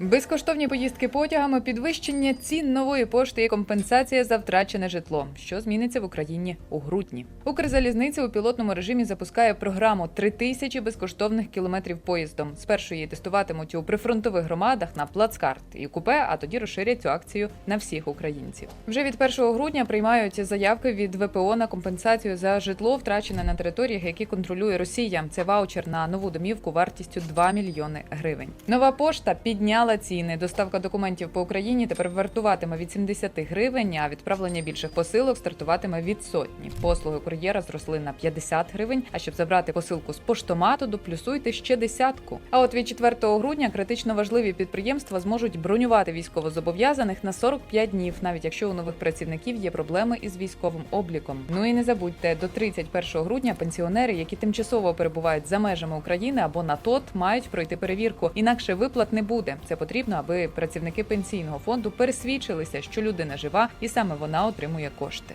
Безкоштовні поїздки потягами, підвищення цін нової пошти і компенсація за втрачене житло. Що зміниться в Україні у грудні? Укрзалізниця у пілотному режимі запускає програму «3 тисячі безкоштовних кілометрів поїздом. Спершу її тестуватимуть у прифронтових громадах на плацкарт і купе, а тоді розширять цю акцію на всіх українців. Вже від 1 грудня приймають заявки від ВПО на компенсацію за житло, втрачене на територіях, які контролює Росія. Це ваучер на нову домівку вартістю 2 мільйони гривень. Нова пошта підняла ціни. Доставка документів по Україні тепер вартуватиме від 70 гривень, а відправлення більших посилок стартуватиме від сотні. Послуги кур'єра зросли на 50 гривень. А щоб забрати посилку з поштомату, доплюсуйте ще десятку. А от від 4 грудня критично важливі підприємства зможуть бронювати військовозобов'язаних на 45 днів, навіть якщо у нових працівників є проблеми із військовим обліком. Ну і не забудьте, до 31 грудня пенсіонери, які тимчасово перебувають за межами України або на ТОТ, мають пройти перевірку. Інакше виплат не буде. Це потрібно, аби працівники пенсійного фонду пересвідчилися, що людина жива, і саме вона отримує кошти.